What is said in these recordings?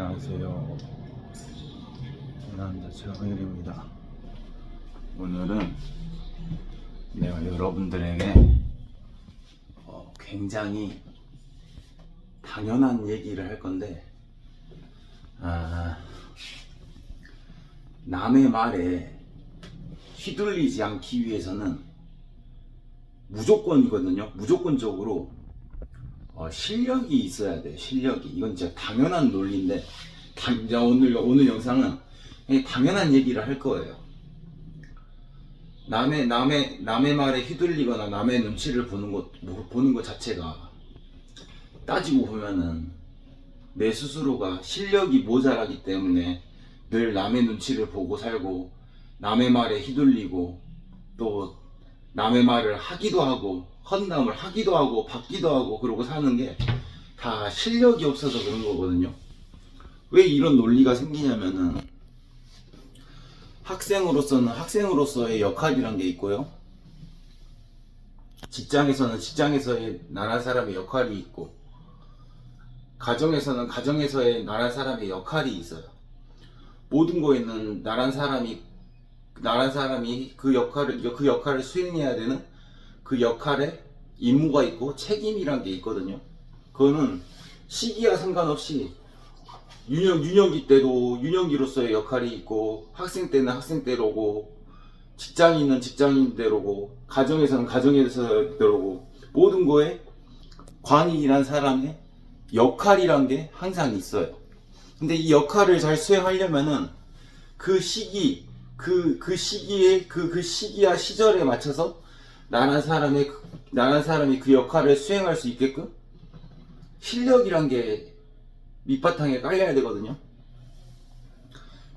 안녕하세요. 남자 최강일입니다. 오늘은 내가 여러분들에게 어, 굉장히 당연한 얘기를 할 건데, 아, 남의 말에 휘둘리지 않기 위해서는 무조건이거든요. 무조건적으로 어, 실력이 있어야 돼. 실력이. 이건 진짜 당연한 논리인데, 당, 오늘 오늘 영상은 당연한 얘기를 할 거예요. 남의 남의 남의 말에 휘둘리거나 남의 눈치를 보는 것 뭐, 보는 것 자체가 따지고 보면은 내 스스로가 실력이 모자라기 때문에 늘 남의 눈치를 보고 살고 남의 말에 휘둘리고 또 남의 말을 하기도 하고 헌담을 하기도 하고 받기도 하고 그러고 사는 게 다 실력이 없어서 그런 거거든요. 왜 이런 논리가 생기냐면은 학생으로서는 학생으로서의 역할이란 게 있고요. 직장에서는 직장에서의 나란 사람의 역할이 있고 가정에서는 가정에서의 나란 사람의 역할이 있어요. 모든 거에는 나란 사람이 나란 사람이 그 역할을 그 역할을 수행해야 되는 그 역할에 임무가 있고 책임이란 게 있거든요. 그거는 시기와 상관없이 유년 유년기 때도 유년기로서의 역할이 있고 학생 때는 학생 때로고 직장인은 직장인대로고 가정에서는 가정에서대로고 모든 거에 관이란 사람의 역할이란 게 항상 있어요. 근데 이 역할을 잘 수행하려면은 그 시기 그, 그 시기에, 그, 그 시기와 시절에 맞춰서 나란 사람의, 그- 나란 사람이 그 역할을 수행할 수 있게끔 실력이란 게 밑바탕에 깔려야 되거든요.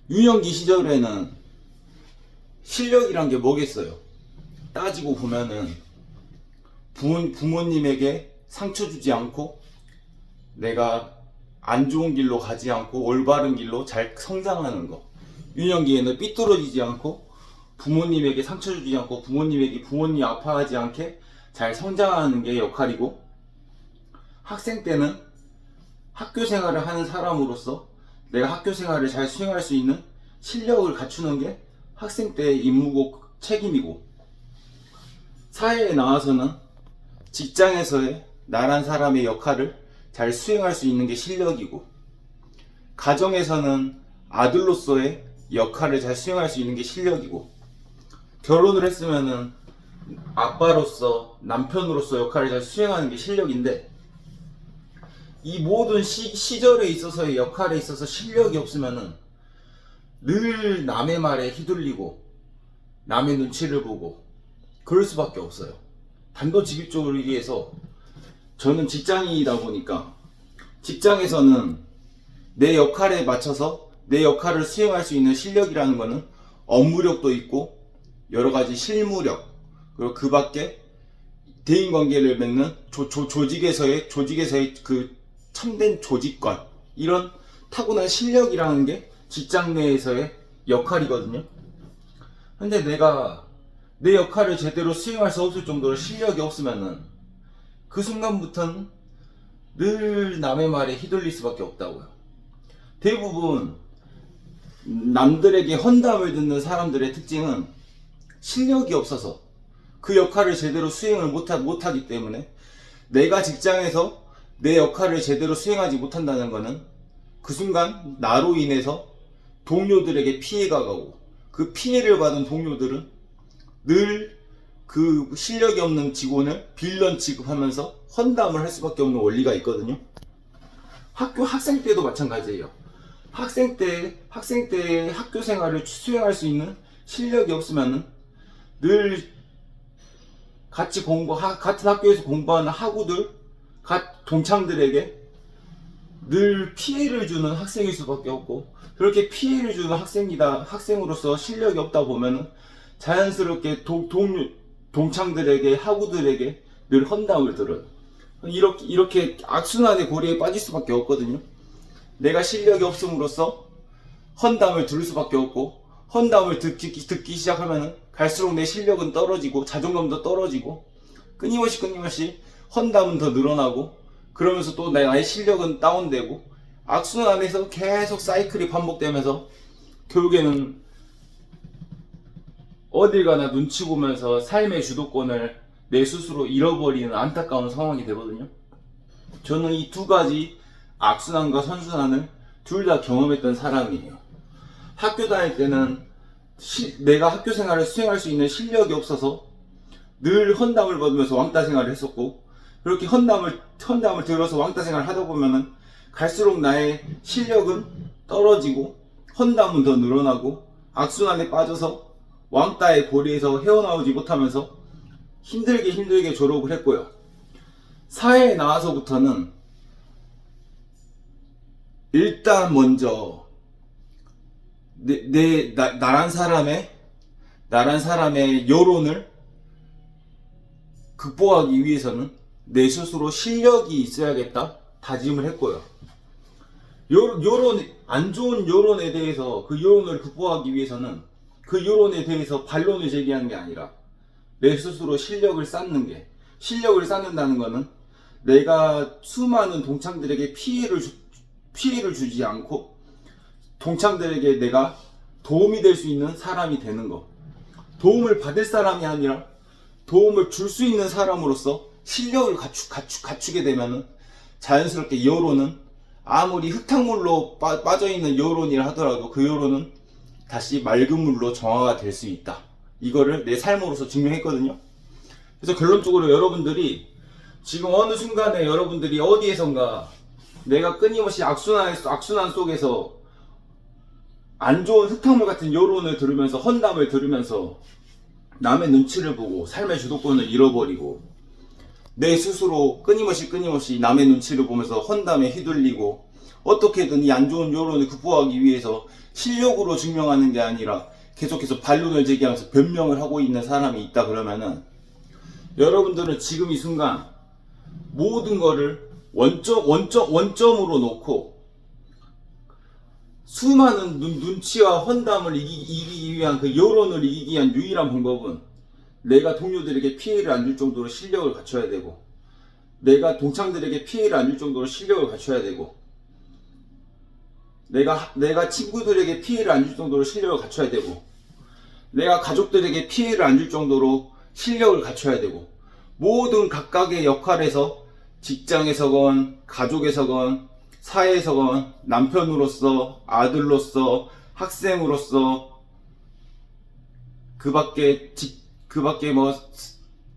유년기 시절에는 실력이란 게 뭐겠어요? 따지고 보면은 부모, 부모님에게 상처 주지 않고 내가 안 좋은 길로 가지 않고 올바른 길로 잘 성장하는 거. 유년기에는 삐뚤어지지 않고 부모님에게 상처 주지 않고 부모님에게 부모님 아파하지 않게 잘 성장하는 게 역할이고 학생 때는 학교 생활을 하는 사람으로서 내가 학교 생활을 잘 수행할 수 있는 실력을 갖추는 게 학생 때의 임무고 책임이고 사회에 나와서는 직장에서의 나란 사람의 역할을 잘 수행할 수 있는 게 실력이고 가정에서는 아들로서의 역할을 잘 수행할 수 있는 게 실력이고 결혼을 했으면은 아빠로서 남편으로서 역할을 잘 수행하는 게 실력인데 이 모든 시, 시절에 있어서의 역할에 있어서 실력이 없으면은 늘 남의 말에 휘둘리고 남의 눈치를 보고 그럴 수밖에 없어요. 단도직입적으로 얘기해서 저는 직장인이다 보니까 직장에서는 내 역할에 맞춰서 내 역할을 수행할 수 있는 실력이라는 거는 업무력도 있고 여러 가지 실무력 그리고 그 밖에 대인 관계를 맺는 조, 조, 조직에서의 조직에서의 그 참된 조직관 이런 타고난 실력이라는 게 직장 내에서의 역할이거든요. 근데 내가 내 역할을 제대로 수행할 수 없을 정도로 실력이 없으면은 그 순간부터는 늘 남의 말에 휘둘릴 수밖에 없다고요. 대부분 남들에게 헌담을 듣는 사람들의 특징은 실력이 없어서 그 역할을 제대로 수행을 못하, 못하기 때문에 내가 직장에서 내 역할을 제대로 수행하지 못한다는 것은 그 순간 나로 인해서 동료들에게 피해가 가고 그 피해를 받은 동료들은 늘 그 실력이 없는 직원을 빌런 취급하면서 헌담을 할 수밖에 없는 원리가 있거든요. 학교 학생 때도 마찬가지예요. 학생 때 학생 때 학교 생활을 수행할 수 있는 실력이 없으면은 늘 같이 공부 하- 같은 학교에서 공부하는 학우들 갓 동창들에게 늘 피해를 주는 학생일 수밖에 없고 그렇게 피해를 주는 학생이다 학생으로서 실력이 없다 보면은 자연스럽게 동, 동, 동창들에게 학우들에게 늘 헌담을 들어요. 이렇게 이렇게 악순환의 고리에 빠질 수밖에 없거든요. 내가 실력이 없음으로써 헌담을 들을 수밖에 없고 헌담을 듣기, 듣기 시작하면 갈수록 내 실력은 떨어지고 자존감도 떨어지고 끊임없이 끊임없이 헌담은 더 늘어나고 그러면서 또 나의 실력은 다운되고 악순환에서 계속 사이클이 반복되면서 결국에는 어딜 가나 눈치 보면서 삶의 주도권을 내 스스로 잃어버리는 안타까운 상황이 되거든요. 저는 이 두 가지 악순환과 선순환을 둘 다 경험했던 사람이에요. 학교 다닐 때는 시- 내가 학교 생활을 수행할 수 있는 실력이 없어서 늘 헌담을 받으면서 왕따 생활을 했었고 그렇게 헌담을 헌담을 들어서 왕따 생활을 하다 보면은 갈수록 나의 실력은 떨어지고 헌담은 더 늘어나고 악순환에 빠져서 왕따의 고리에서 헤어나오지 못하면서 힘들게 힘들게 졸업을 했고요. 사회에 나와서부터는 일단 먼저 내, 내 나, 나란 사람의 나란 사람의 여론을 극복하기 위해서는 내 스스로 실력이 있어야겠다 다짐을 했고요. 요, 여론 안 좋은 여론에 대해서 그 여론을 극복하기 위해서는 그 여론에 대해서 반론을 제기하는 게 아니라 내 스스로 실력을 쌓는 게 실력을 쌓는다는 거는 내가 수많은 동창들에게 피해를 주, 피해를 주지 않고 동창들에게 내가 도움이 될 수 있는 사람이 되는 거. 도움을 받을 사람이 아니라 도움을 줄 수 있는 사람으로서 실력을 갖추, 갖추, 갖추게 되면은 자연스럽게 여론은 아무리 흙탕물로 빠, 빠져있는 여론이라 하더라도 그 여론은 다시 맑은 물로 정화가 될 수 있다. 이거를 내 삶으로서 증명했거든요. 그래서 결론적으로 여러분들이 지금 어느 순간에 여러분들이 어디에선가 내가 끊임없이 악순환, 악순환 속에서 안 좋은 흙탕물 같은 여론을 들으면서 헌담을 들으면서 남의 눈치를 보고 삶의 주도권을 잃어버리고 내 스스로 끊임없이 끊임없이 남의 눈치를 보면서 헌담에 휘둘리고 어떻게든 이 안 좋은 여론을 극복하기 위해서 실력으로 증명하는 게 아니라 계속해서 반론을 제기하면서 변명을 하고 있는 사람이 있다 그러면은 여러분들은 지금 이 순간 모든 거를 원점, 원점, 원점으로 놓고 수많은 눈, 눈치와 헌담을 이기, 이기기 위한 그 여론을 이기기 위한 유일한 방법은 내가 동료들에게 피해를 안 줄 정도로 실력을 갖춰야 되고 내가 동창들에게 피해를 안 줄 정도로 실력을 갖춰야 되고 내가 내가 친구들에게 피해를 안 줄 정도로 실력을 갖춰야 되고 내가 가족들에게 피해를 안 줄 정도로 실력을 갖춰야 되고 모든 각각의 역할에서 직장에서건 가족에서건 사회에서건 남편으로서 아들로서 학생으로서 그 밖에 직- 그 밖에 뭐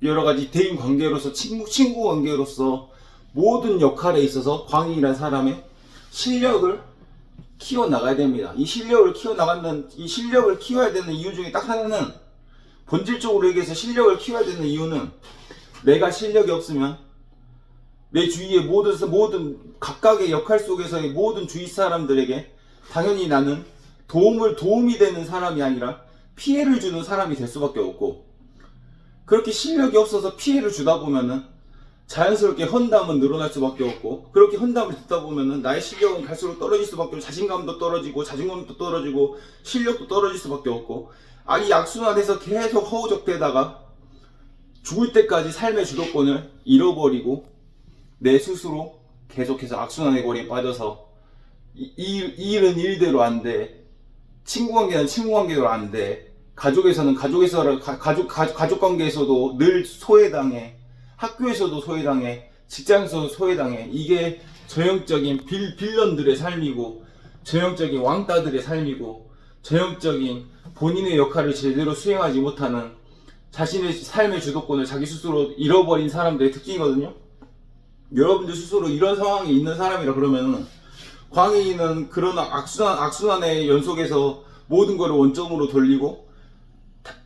여러 가지 대인 관계로서 친구 친구 관계로서 모든 역할에 있어서 광인이라는 사람의 실력을 키워 나가야 됩니다. 이 실력을 키워 나가는 이 실력을 키워야 되는 이유 중에 딱 하나는 본질적으로 얘기해서 실력을 키워야 되는 이유는 내가 실력이 없으면 내 주위의 모든 모든 각각의 역할 속에서의 모든 주위 사람들에게 당연히 나는 도움을 도움이 되는 사람이 아니라 피해를 주는 사람이 될 수밖에 없고 그렇게 실력이 없어서 피해를 주다 보면은 자연스럽게 헌담은 늘어날 수밖에 없고 그렇게 헌담을 듣다 보면은 나의 실력은 갈수록 떨어질 수밖에 없고 자신감도 떨어지고 자존감도 떨어지고 실력도 떨어질 수밖에 없고 아이 악순환에서 계속 허우적대다가 죽을 때까지 삶의 주도권을 잃어버리고 내 스스로 계속해서 악순환의 고리에 빠져서 이, 이, 이 일은 일대로 안 돼. 친구 관계는 친구 관계대로 안 돼. 가족에서는 가족에서 가, 가족 가, 가족 관계에서도 늘 소외당해. 학교에서도 소외당해. 직장에서도 소외당해. 이게 전형적인 빌, 빌런들의 삶이고 전형적인 왕따들의 삶이고 전형적인 본인의 역할을 제대로 수행하지 못하는 자신의 삶의 주도권을 자기 스스로 잃어버린 사람들의 특징이거든요. 여러분들 스스로 이런 상황에 있는 사람이라 그러면은 광희는 그런 악순환, 악순환의 연속에서 모든 것을 원점으로 돌리고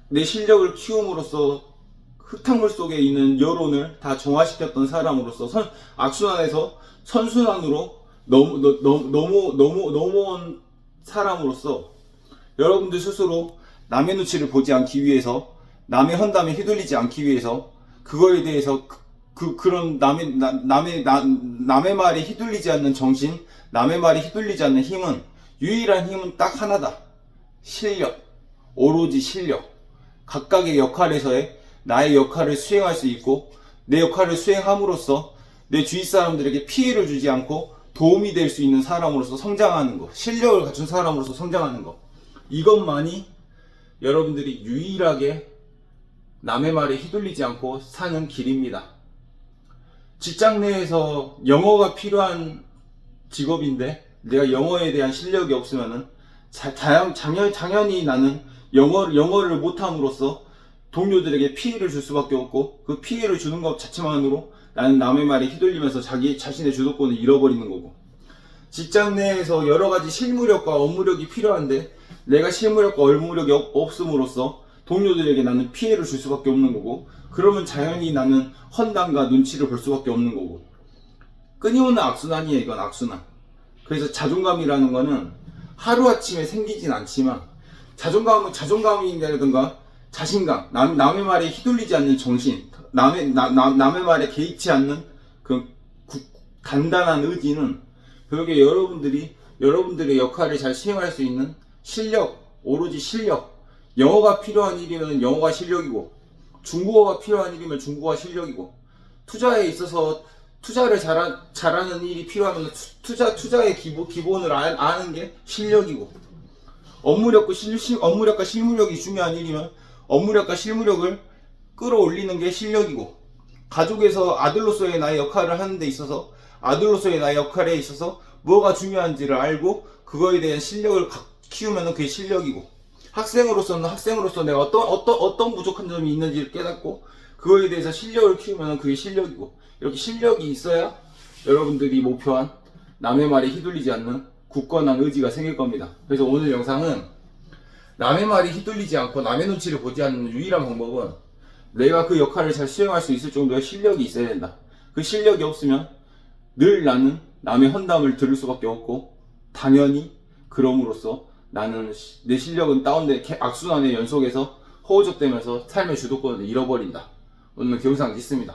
내 실력을 키움으로써 흙탕물 속에 있는 여론을 다 정화시켰던 사람으로서 선, 악순환에서 선순환으로 너, 너무, 너무, 너무, 넘어온 사람으로서 여러분들 스스로 남의 눈치를 보지 않기 위해서 남의 헌담에 휘둘리지 않기 위해서 그거에 대해서 그, 그 그런 남의 나- 남의 나, 남의 말에 휘둘리지 않는 정신, 남의 말에 휘둘리지 않는 힘은 유일한 힘은 딱 하나다. 실력. 오로지 실력. 각각의 역할에서의 나의 역할을 수행할 수 있고 내 역할을 수행함으로써 내 주위 사람들에게 피해를 주지 않고 도움이 될 수 있는 사람으로서 성장하는 거, 실력을 갖춘 사람으로서 성장하는 거. 이것만이 여러분들이 유일하게 남의 말에 휘둘리지 않고 사는 길입니다. 직장 내에서 영어가 필요한 직업인데 내가 영어에 대한 실력이 없으면은 자, 다양, 당연, 당연히 나는 영어, 영어를 못함으로써 동료들에게 피해를 줄 수밖에 없고 그 피해를 주는 것 자체만으로 나는 남의 말에 휘둘리면서 자기 자신의 주도권을 잃어버리는 거고. 직장 내에서 여러 가지 실무력과 업무력이 필요한데 내가 실무력과 업무력이 없- 없음으로써 동료들에게 나는 피해를 줄 수밖에 없는 거고 그러면 자연히 나는 헌당과 눈치를 볼 수밖에 없는 거고. 끊임없는 악순환이에요 이건 악순환. 그래서 자존감이라는 거는 하루아침에 생기진 않지만 자존감은 자존감이라든가 자신감 남, 남의 말에 휘둘리지 않는 정신 남의, 나- 나- 남의 말에 개의치 않는 그 구- 단단한 의지는 그게 여러분들이 여러분들의 역할을 잘 수행할 수 있는 실력 오로지 실력. 영어가 필요한 일이면 영어가 실력이고 중국어가 필요한 일이면 중국어가 실력이고 투자에 있어서 투자를 잘하, 잘하는 일이 필요하면 투- 투자 투자의 기본 기본을 아, 아는 게 실력이고 업무력과 실, 실- 업무력과 실무력이 중요한 일이면 업무력과 실무력을 끌어올리는 게 실력이고 가족에서 아들로서의 나의 역할을 하는 데 있어서 아들로서의 나의 역할에 있어서 뭐가 중요한지를 알고 그거에 대한 실력을 가- 키우면 그게 실력이고 학생으로서는 학생으로서 내가 어떤 어떤 어떤 부족한 점이 있는지를 깨닫고 그거에 대해서 실력을 키우면 그게 실력이고 이렇게 실력이 있어야 여러분들이 목표한 남의 말에 휘둘리지 않는 굳건한 의지가 생길 겁니다. 그래서 오늘 영상은 남의 말에 휘둘리지 않고 남의 눈치를 보지 않는 유일한 방법은 내가 그 역할을 잘 수행할 수 있을 정도의 실력이 있어야 된다. 그 실력이 없으면 늘 나는 남의 헌담을 들을 수밖에 없고 당연히 그럼으로써 나는 시- 내 실력은 다운돼 개- 악순환의 연속에서 허우적대면서 삶의 주도권을 잃어버린다. 오늘 영상 있습니다.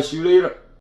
See you later.